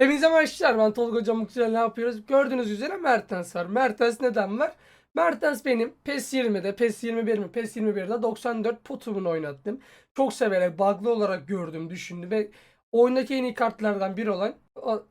Hepinize merhabalar. Ben Tolga Hocam Muksel ne yapıyoruz? Gördüğünüz üzere Mertens var. Mertens neden var? Mertens benim PES 20'de, PES 21 mi? PES 21'de 94 potumunu oynattım. Çok severek, bug'lı olarak gördüm, düşündüm ve oyundaki en iyi kartlardan biri olan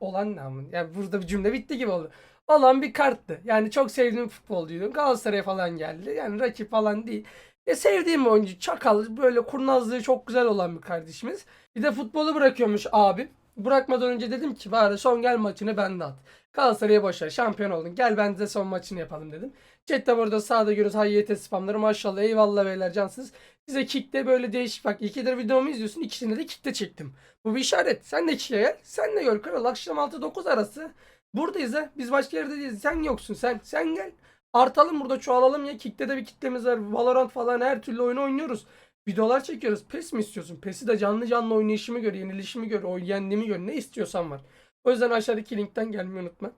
olan ne ama? Yani burada bir cümle bitti gibi oldu. Olan bir karttı. Yani çok sevdiğim futbolcuydum. Galatasaray'a falan geldi. Yani rakip falan değil. E sevdiğim oyuncu çakal böyle kurnazlığı çok güzel olan bir kardeşimiz. Bir de futbolu bırakıyormuş abi. Bırakmadan önce dedim ki bari son gel maçını bende at. Galatasaray'a boşver şampiyon oldun. Gel ben de son maçını yapalım dedim. Chat'te burada sağda görüyoruz hayyete spamları maşallah eyvallah beyler cansız. Size kickte böyle değişik bak ikidir videomu izliyorsun ikisini de kickte çektim. Bu bir işaret. Sen de kick'e gel. Sen de gör kral akşam 6-9 arası. Buradayız ha. Biz başka yerde değiliz. Sen yoksun sen. Sen gel. Artalım burada çoğalalım ya. Kick'te de bir kitlemiz var. Valorant falan her türlü oyunu oynuyoruz. Videolar çekiyoruz. PES mi istiyorsun? PES'i de canlı canlı oynayışımı gör, yenilişimi gör, o yendiğimi gör. Ne istiyorsan var. O yüzden aşağıdaki linkten gelmeyi unutma.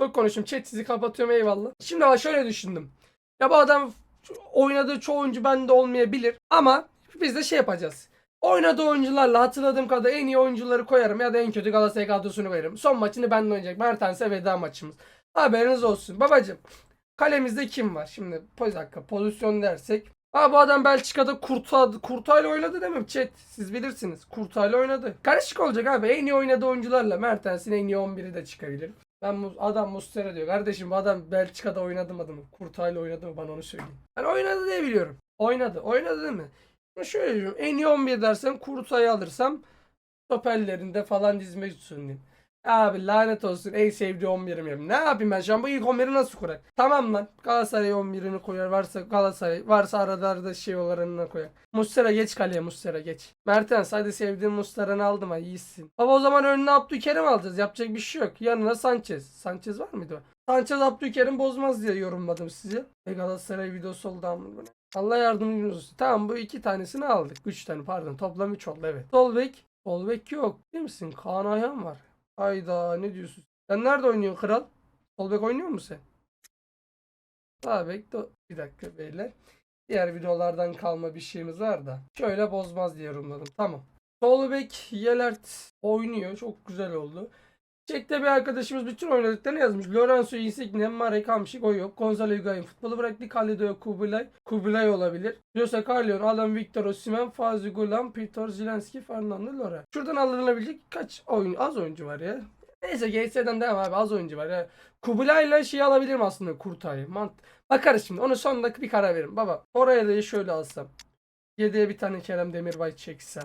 Çok konuştum. Chat sizi kapatıyorum eyvallah. Şimdi ama şöyle düşündüm. Ya bu adam oynadığı çoğu oyuncu bende olmayabilir. Ama biz de şey yapacağız. Oynadığı oyuncularla hatırladığım kadar en iyi oyuncuları koyarım ya da en kötü Galatasaray kadrosunu koyarım. Son maçını ben oynayacak. Mertens'e veda maçımız. Haberiniz olsun. Babacım kalemizde kim var? Şimdi bir dakika pozisyon dersek. Aa bu adam Belçika'da Kurta, Kurtay'la oynadı mi? Chat siz bilirsiniz. Kurtay'la oynadı. Karışık olacak abi. En iyi oynadığı oyuncularla Mertens'in en iyi 11'i de çıkabilir. Ben adam Mustera diyor. Kardeşim adam Belçika'da oynadı mı? Kurtay'la oynadı mı? Bana onu söyleyin. Ben oynadı diye biliyorum. Oynadı. Oynadı değil mi? Şimdi şöyle diyorum. En iyi 11 dersem Kurtay'ı alırsam stoperlerinde falan dizmek sunayım. Abi lanet olsun en sevdiği 11'im benim. Ne yapayım ben şu an bu ilk 11'i nasıl kurar? Tamam lan Galatasaray 11'ini koyar. Varsa Galatasaray varsa aralarda şey olanına koyar. Mustera geç kaleye Mustera geç. Mertens hadi sevdiğim Mustera'nı aldım ha iyisin. Ama o zaman önüne Abdülkerim alacağız. Yapacak bir şey yok. Yanına Sanchez. Sanchez var mıydı? Sanchez Abdülkerim bozmaz diye yorumladım sizi. Ve Galatasaray videosu oldu ama bu ne? Allah yardımcınız olsun. Tamam bu iki tanesini aldık. Üç tane pardon. Toplam üç oldu evet. Sol bek yok. Değil misin? Kaan Ayhan var. Hayda ne diyorsun? Sen nerede oynuyorsun kral? Sol bek oynuyor musun sen? Sağ bek. Bir dakika beyler. Diğer videolardan kalma bir şeyimiz var da. Şöyle bozmaz diye yorumladım. Tamam. Sol bek Yelert oynuyor. Çok güzel oldu. Çekte bir arkadaşımız bütün oynadıklarını yazmış. Lorenzo Insigne, Marek Hamşik o yok. Gonzalo Higuain futbolu bıraktı. Kalido Kubilay. Kubilay olabilir. Jose Carleon, Alan Victor Osimhen, Fazi Gulam, Peter Zilenski, Fernando Lora. Şuradan alınılabilecek kaç oyun az oyuncu var ya. Neyse GS'den devam abi az oyuncu var ya. Kubilay'la şey alabilirim aslında Kurtay'ı. Mant Bakarız şimdi. Onu son dakika bir karar veririm. Baba oraya da şöyle alsam. 7'ye bir tane Kerem Demirbay çeksem.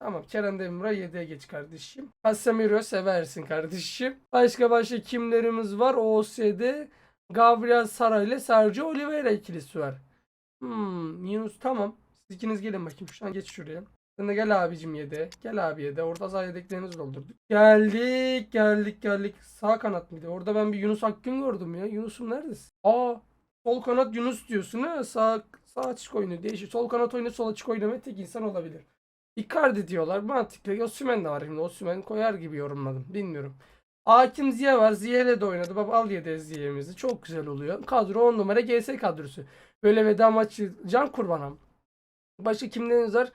Tamam Kerem Demirbay 7'ye geç kardeşim. Casemiro seversin kardeşim. Başka başka kimlerimiz var? OSD, Gabriel Sara ile Sergio Oliveira ikilisi var. Hmm, Yunus tamam. Siz ikiniz gelin bakayım. Şu an geç şuraya. Sen de gel abicim 7'ye. Gel abi 7'ye. Orada sağ yedeklerinizi doldurduk. Geldik geldik geldik. Sağ kanat mıydı? Orada ben bir Yunus Akgün gördüm ya. Yunus'um neredesin? Aa sol kanat Yunus diyorsun ha. Sağ, sağ açık oyunu değişir. Sol kanat oyunu sol açık oynama tek insan olabilir. Icardi diyorlar. Mantıklı. Osimhen de var şimdi. Osimhen koyar gibi yorumladım. Bilmiyorum. Hakim Ziya var. Ziye'yle de oynadı. Baba al yedi Ziye'mizi. Çok güzel oluyor. Kadro 10 numara GS kadrosu. Böyle veda maçı can kurbanam. Başka kimleriniz var?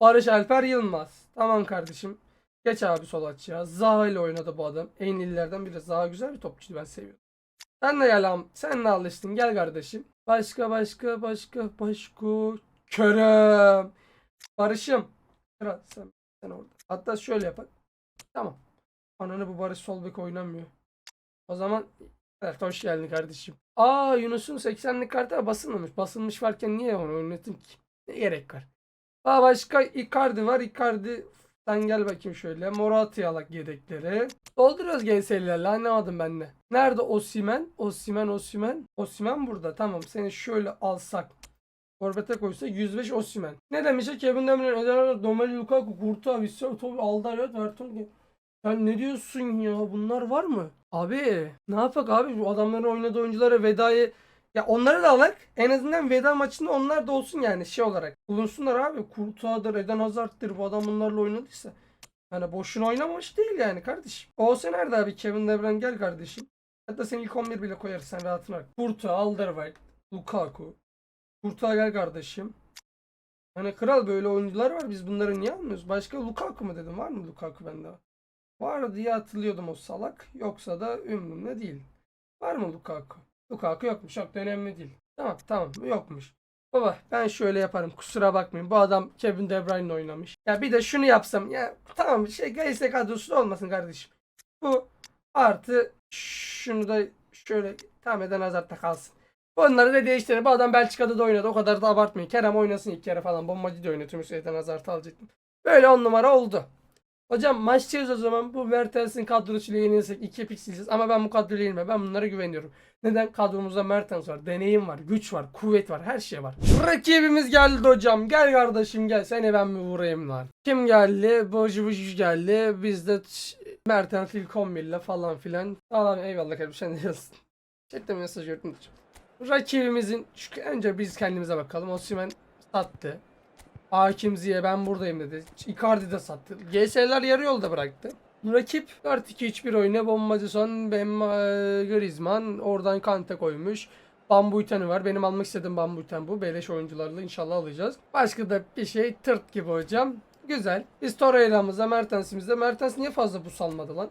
Barış Alper Yılmaz. Tamam kardeşim. Geç abi sol açıya. Zaha ile oynadı bu adam. En iyilerden biri. Zaha güzel bir topçuydu ben seviyorum. Sen de gel. Sen de alıştın. Gel kardeşim. Başka başka başka başka. Kerem. Barış'ım. Kral sen, sen orada. Hatta şöyle yapalım. Tamam. Ananı bu Barış sol bek oynamıyor. O zaman evet hoş geldin kardeşim. Aa Yunus'un 80'lik kartı basılmamış. Basılmış varken niye onu oynatın ki? Ne gerek var? Aa başka Icardi var. Icardi sen gel bakayım şöyle. Morata'yı alak yedekleri. Dolduruyoruz GS'lerle anlamadım ben de. Nerede Osimen? Osimen Osimen. Osimen burada. Tamam seni şöyle alsak. Forvet'e koysa 105 Osimen. Ne demiş ya Kevin De Bruyne, Eden Hazard, Romelu Lukaku, Kurtuğa, Vissel, Tobi, Alderweireld, Vertonghen. Sen ne diyorsun ya? Bunlar var mı? Abi ne yapak abi? Bu adamların oynadığı oyunculara vedayı ya onları da alak. En azından veda maçında onlar da olsun yani şey olarak. Bulunsunlar abi. Kurtuğa'dır, Eden Hazard'dır. Bu adam bunlarla oynadıysa. Hani boşuna oynamamış değil yani kardeşim. Olsa nerede abi Kevin De Bruyne gel kardeşim. Hatta sen ilk 11 bile koyarız sen rahatına. Kurtuğa, Alderweireld, Lukaku. Kurtuğa gel kardeşim. Hani kral böyle oyuncular var. Biz bunları niye almıyoruz? Başka Lukaku mu dedim? Var mı Lukaku bende? Var diye hatırlıyordum o salak. Yoksa da ümrümde değil. Var mı Lukaku? Lukaku yokmuş. Çok da önemli değil. Tamam tamam yokmuş. Baba ben şöyle yaparım kusura bakmayın. Bu adam Kevin De Bruyne oynamış. Ya bir de şunu yapsam ya tamam şey Gayse kadrosu olmasın kardeşim. Bu artı şunu da şöyle tam eden Hazard'da kalsın. Bunları da değiştirelim. Bu adam Belçika'da da oynadı. O kadar da abartmayın. Kerem oynasın ilk kere falan. Bombacı da oynatıyormuş. Eden Hazard'ı alacaktım. Böyle on numara oldu. Hocam maçtayız o zaman. Bu Mertens'in kadrosuyla yenilsek 2 pik. Ama ben bu kadroyla yenilmem. Ben bunlara güveniyorum. Neden? Kadromuzda Mertens var. Deneyim var. Güç var. Kuvvet var. Her şey var. Rakibimiz geldi hocam. Gel kardeşim gel. Seni ben mi vurayım lan? Kim geldi? Boju Boju geldi. Biz de Mertens ilk 11 ile falan filan. Tamam eyvallah kardeşim sen de yazsın. Chatte mesaj gördüm. Rakibimizin şu önce biz kendimize bakalım. Osimhen sattı. Hakim Ziye ben buradayım dedi. Icardi de sattı. GS'ler yarı yolda bıraktı. Rakip 4-2-3-1 oyuna bombacı son Bemba Griezmann oradan Kante koymuş. Bambuiten var. Benim almak istediğim Bambuiten bu. Beleş oyuncularla inşallah alacağız. Başka da bir şey tırt gibi hocam. Güzel. Biz Torreira'mızda Mertens'imizde. Mertens niye fazla bus almadı lan?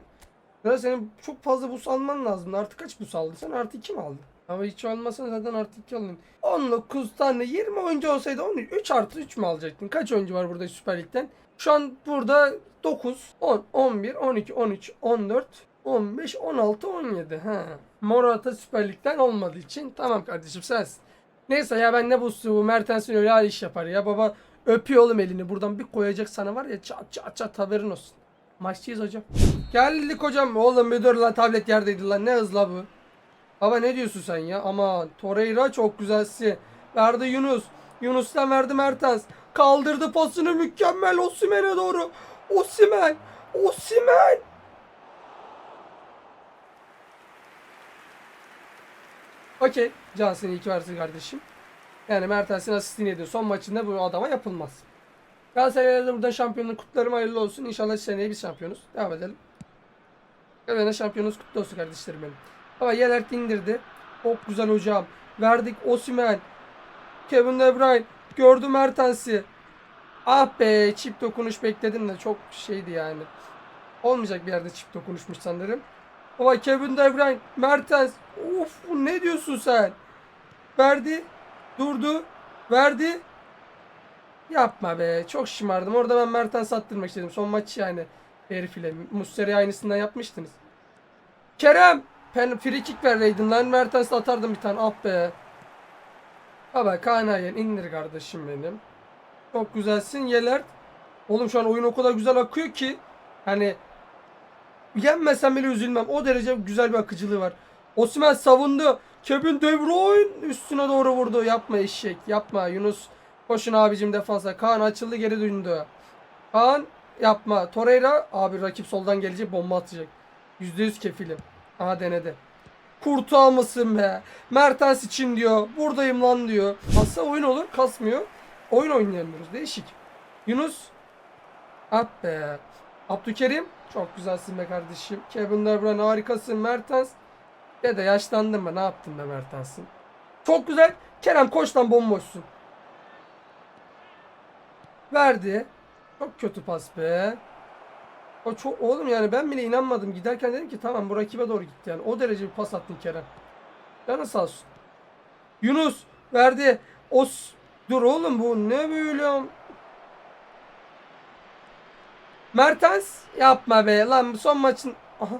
Ya senin çok fazla bus alman lazım. Artı kaç bus aldın? Sen artı 2 mi aldın? Ama hiç olmasa zaten artı 2 alın. 19 tane 20 oyuncu olsaydı 13 3 artı 3 mü alacaktın? Kaç oyuncu var burada Süper Lig'den? Şu an burada 9, 10, 11, 12, 13, 14, 15, 16, 17. Ha. Morata Süper Lig'den olmadığı için tamam kardeşim sensin. Neyse ya ben ne bu bu Mertens'in öyle hal iş yapar ya baba öpüyor oğlum elini buradan bir koyacak sana var ya çat çat çat haberin olsun. Maççıyız hocam. Geldik hocam. Oğlum bir dur lan tablet yerdeydi lan ne hızla bu. Baba ne diyorsun sen ya? Aman Torreira çok güzelsi. Verdi Yunus. Yunus'tan verdi Mertens. Kaldırdı pasını mükemmel Osimhen'e doğru. Osimhen. Osimhen. Okey. Cansın iyi ki varsın kardeşim. Yani Mertens'in asistini yedi. Son maçında bu adama yapılmaz. Galatasaray'a da buradan şampiyonluk kutlarım hayırlı olsun. İnşallah seneye biz şampiyonuz. Devam edelim. Galatasaray şampiyonuz kutlu olsun kardeşlerim benim. Ama Yelert indirdi. Çok güzel hocam. Verdik Osimhen. Kevin De Bruyne. Gördü Mertens'i. Ah be çift dokunuş bekledim de çok şeydi yani. Olmayacak bir yerde çift dokunuşmuş sanırım. Ama Kevin De Bruyne. Mertens. Of ne diyorsun sen? Verdi. Durdu. Verdi. Yapma be. Çok şımardım. Orada ben Mertens attırmak istedim. Son maç yani. Herif ile. Muslera'ya aynısından yapmıştınız. Kerem. Pen free kick vereydin lan. Mertens'le atardım bir tane. Ah be. Baba Kanayen indir kardeşim benim. Çok güzelsin Yelert. Oğlum şu an oyun o kadar güzel akıyor ki. Hani yenmesem bile üzülmem. O derece güzel bir akıcılığı var. Osimhen savundu. Kevin De Bruyne üstüne doğru vurdu. Yapma eşek. Yapma Yunus. Koşun abicim defansa. Kaan açıldı geri döndü. Kaan yapma. Torreira abi rakip soldan gelecek bomba atacak. %100 kefilim. Aha denedi. Kurtu almasın be. Mertens için diyor. Buradayım lan diyor. Aslında oyun olur kasmıyor. Oyun oynayamıyoruz. Değişik. Yunus. At be. Abdülkerim. Çok güzelsin be kardeşim. Kevin De Bruyne harikasın. Mertens. Ya da yaşlandın mı? Ne yaptın be Mertens'in? Çok güzel. Kerem koş lan bomboşsun. Verdi. Çok kötü pas be. O çok oğlum yani ben bile inanmadım. Giderken dedim ki tamam bu rakibe doğru gitti yani. O derece bir pas attın Kerem. Canı sağ olsun. Yunus verdi. Os dur oğlum bu ne böyle? Mertens yapma be lan son maçın aha.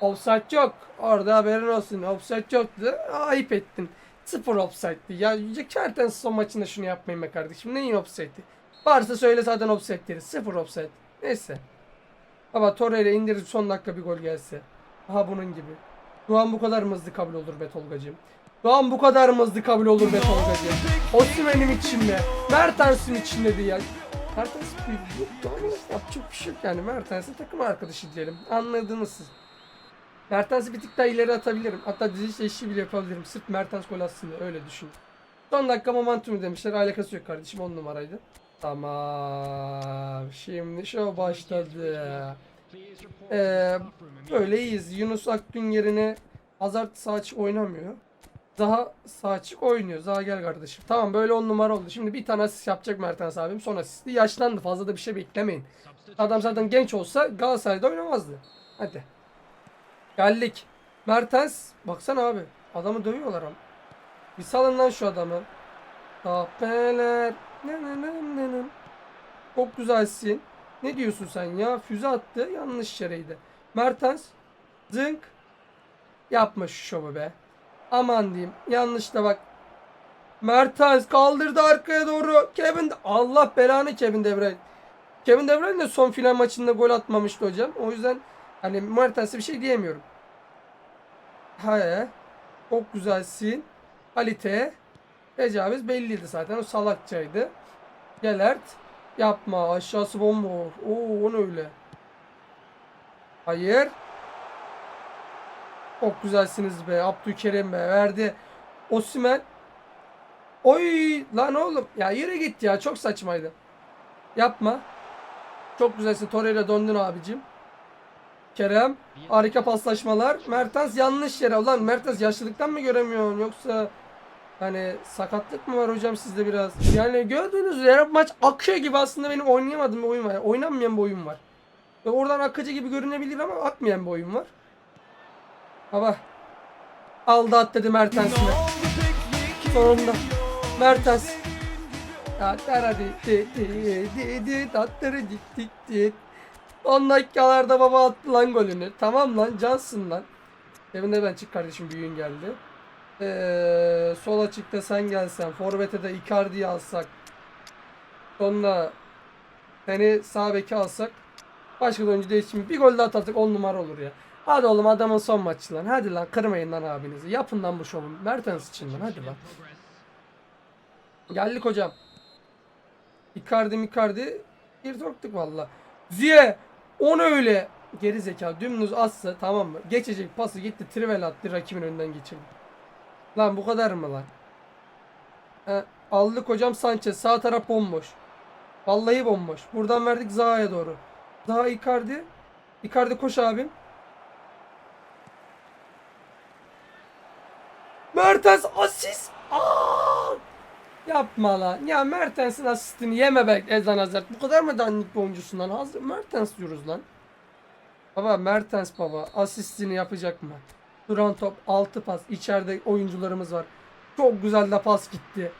Offside yok. Orada haberin olsun. Offside yoktu. Ayıp ettin. Sıfır offside'di. Ya Mertens son maçında şunu yapmayın be kardeşim. Neyin offside'di? Varsa söyle zaten offside deriz. Sıfır offside. Neyse. Baba Torreira indirip son dakika bir gol gelse. Aha bunun gibi. Doğan bu kadar mı hızlı kabul olur be Tolgacığım? Doğan bu kadar mı hızlı kabul olur be Tolgacığım? Osimhen'im içinde. Mertens'im içinde diye. Mertens bir yok Doğan'ın yapacak bir şey yok yani. Mertens'in takım arkadaşı diyelim. Anladınız siz. Mertens'i bir tık daha ileri atabilirim. Hatta dizi eşi bile yapabilirim. Sırf Mertens gol atsın öyle düşün. Son dakika momentum demişler. Alakası yok kardeşim 10 numaraydı. Tamam. Şimdi şu başladı. Ee, böyle iyiyiz. Yunus Akgün yerine Hazard saç oynamıyor. Zaha sağ açık oynuyor. Zaha gel kardeşim. Tamam böyle 10 numara oldu. Şimdi bir tane asist yapacak Mertens abim. Son asisti. Yaşlandı. Fazla da bir şey beklemeyin. Adam zaten genç olsa Galatasaray'da oynamazdı. Hadi. Geldik. Mertens. Baksana abi. Adamı dövüyorlar ama. Bir salın lan şu adamı. Tapeler. Çok güzelsin. Ne diyorsun sen ya? Füze attı. Yanlış yereydi. Mertens. Zınk. Yapma şu şovu be. Aman diyeyim. Yanlış da bak. Mertens kaldırdı arkaya doğru. Kevin de- Allah belanı Kevin De Bruyne. Kevin De Bruyne de son final maçında gol atmamıştı hocam. O yüzden hani Mertens'e bir şey diyemiyorum. He. Çok güzelsin. Halite. Tecavüz belliydi zaten. O salakçaydı. Gelert. Yapma. Aşağısı bomboş. Oo o ne öyle. Hayır. Çok güzelsiniz be. Abdülkerim be. Verdi. Osimhen. Oy lan oğlum. Ya yere git ya. Çok saçmaydı. Yapma. Çok güzelsin. Torreira döndün abicim. Kerem. Harika paslaşmalar. Mertens yanlış yere. Ulan Mertens yaşlılıktan mı göremiyorsun? Yoksa hani sakatlık mı var hocam sizde biraz? Yani gördüğünüz üzere maç akıyor gibi aslında benim oynayamadığım bir oyun var. Yani oynanmayan bir oyun var. Ve oradan akıcı gibi görünebilir ama akmayan bir oyun var. Baba. Aldı at dedi Mertens'ine. Sonunda. Mertens. 10 dakikalarda baba attı lan golünü. Tamam lan cansın lan. Evinde ben çık kardeşim büyüğün geldi. Ee, sol açıkta sen gelsen. Forvet'e de Icardi'yi alsak. Sonra seni sağ beki alsak. Başka oyuncu değişimi. Bir gol daha atarsak 10 numara olur ya. Hadi oğlum adamın son maçı lan. Hadi lan kırmayın lan abinizi. Yapın lan bu şovu. Mertens için lan hadi lan. Geldik hocam. Icardi Micardi bir soktuk valla. Ziye onu öyle geri zeka dümdüz atsa tamam mı? Geçecek pası gitti trivel attı rakibin önünden geçirdi. Lan bu kadar mı lan? He, aldık hocam Sanchez sağ taraf bomboş. Vallahi bomboş. Buradan verdik Zaha'ya doğru. Zaha Icardi. Icardi koş abim. Mertens asist. Yapma lan. Ya Mertens'in asistini yeme be Ezan Hazard. Bu kadar mı dandik bir oyuncusun lan? Hazır Mertens diyoruz lan. Baba Mertens baba asistini yapacak mı? Duran top 6 pas. İçeride oyuncularımız var. Çok güzel de pas gitti.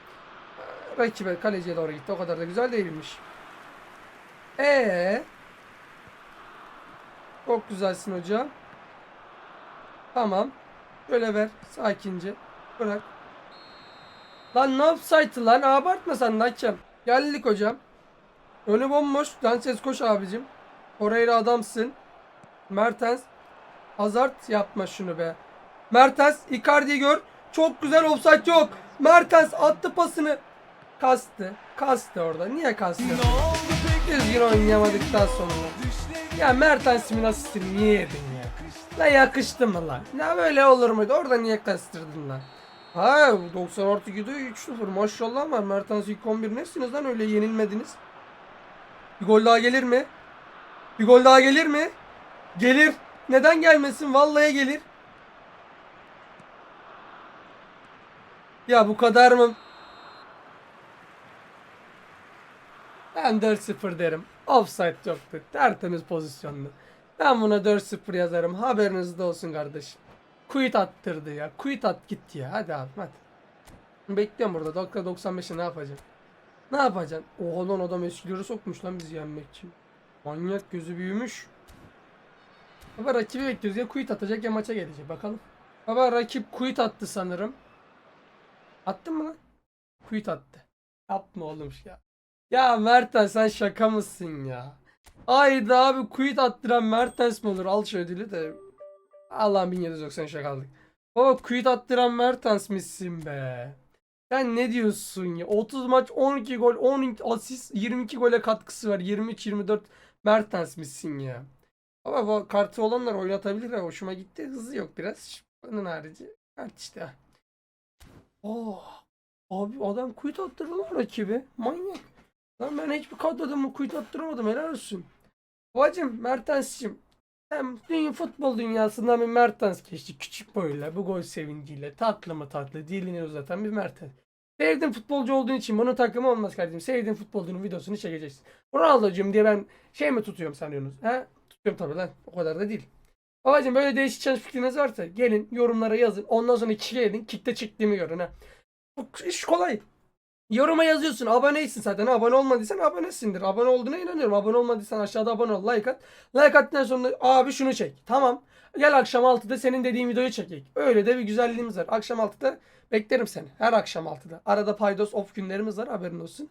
Rakibe kaleciye doğru gitti. O kadar da güzel değilmiş. Ee, Çok güzelsin hocam. Tamam. Şöyle ver. Sakince. Bırak. Lan ne yapsaydı lan? Abartma sen hakem. Geldik hocam. Önü bomboş. Sanchez koş abicim. Torreira adamsın. Mertens. Hazard yapma şunu be. Mertens Icardi'yi gör. Çok güzel offside yok. Mertens attı pasını. Kastı. Kastı orada. Niye kastı? Düzgün oynayamadıktan sonra. Ya Mertens'imin asistini niye yedin ya? La yakıştı mı lan? Ya böyle olur muydu? Orada niye kastırdın lan? Ha 90 artı 7 3-0 maşallah var. Mertens ilk 11 nesiniz lan öyle yenilmediniz? Bir gol daha gelir mi? Bir gol daha gelir mi? Gelir. Neden gelmesin? Vallahi gelir. Ya bu kadar mı? Ben 4-0 derim. Offside yoktu. Tertemiz pozisyondu. Ben buna 4-0 yazarım. Haberiniz de olsun kardeşim. Quit attırdı ya. Quit at gitti ya. Hadi abi hadi. Bekliyorum burada. Dakika 95'e ne yapacaksın? Ne yapacaksın? Oha lan adam eskileri sokmuş lan bizi yenmek için. Manyak gözü büyümüş. Baba rakibi bekliyoruz ya quit atacak ya maça gelecek bakalım. Baba rakip quit attı sanırım. Attın mı lan? Quit attı. Yapma oğlum ya. Ya Mertens sen şaka mısın ya? Haydi abi quit attıran Mertens mi olur? Al şu ödülü de. Allah'ım 1790 şaka aldık. Baba quit attıran Mertens misin be? Sen ne diyorsun ya? 30 maç 12 gol 10 asist 22 gole katkısı var. 23-24 Mertens misin ya? Bu kartı olanlar oynatabilir. Hoşuma gitti. Hızı yok biraz. Onun harici. Kart işte. Oh. Abi adam quit attırdı lan rakibi. Manyak. Lan ben hiçbir kadroda mı quit attıramadım. Helal olsun. Babacım Mertens'cim. hem dünya futbol dünyasından bir Mertens geçti. Küçük boyla, bu gol sevinciyle, tatlı mı tatlı, dilini uzatan bir Mertens. Sevdiğin futbolcu olduğun için bunun takımı olmaz kardeşim. Sevdiğin futbolcunun videosunu çekeceksin. Ronaldo'cum diye ben şey mi tutuyorum sanıyorsunuz? He? Tutuyorum tabii lan. O kadar da değil. Babacım böyle değişik challenge fikriniz varsa gelin yorumlara yazın. Ondan sonra kişi edin. Kickte çıktığımı görün ha. Bu iş kolay. Yoruma yazıyorsun. Aboneysin zaten. Abone olmadıysan abonesindir. Abone olduğuna inanıyorum. Abone olmadıysan aşağıda abone ol. Like at. Like attıktan sonra abi şunu çek. Tamam. Gel akşam 6'da senin dediğin videoyu çekek. Öyle de bir güzelliğimiz var. Akşam 6'da beklerim seni. Her akşam 6'da. Arada paydos off günlerimiz var. Haberin olsun.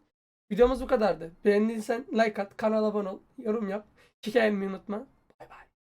Videomuz bu kadardı. Beğendiysen like at. Kanala abone ol. Yorum yap. Hikayemi unutma.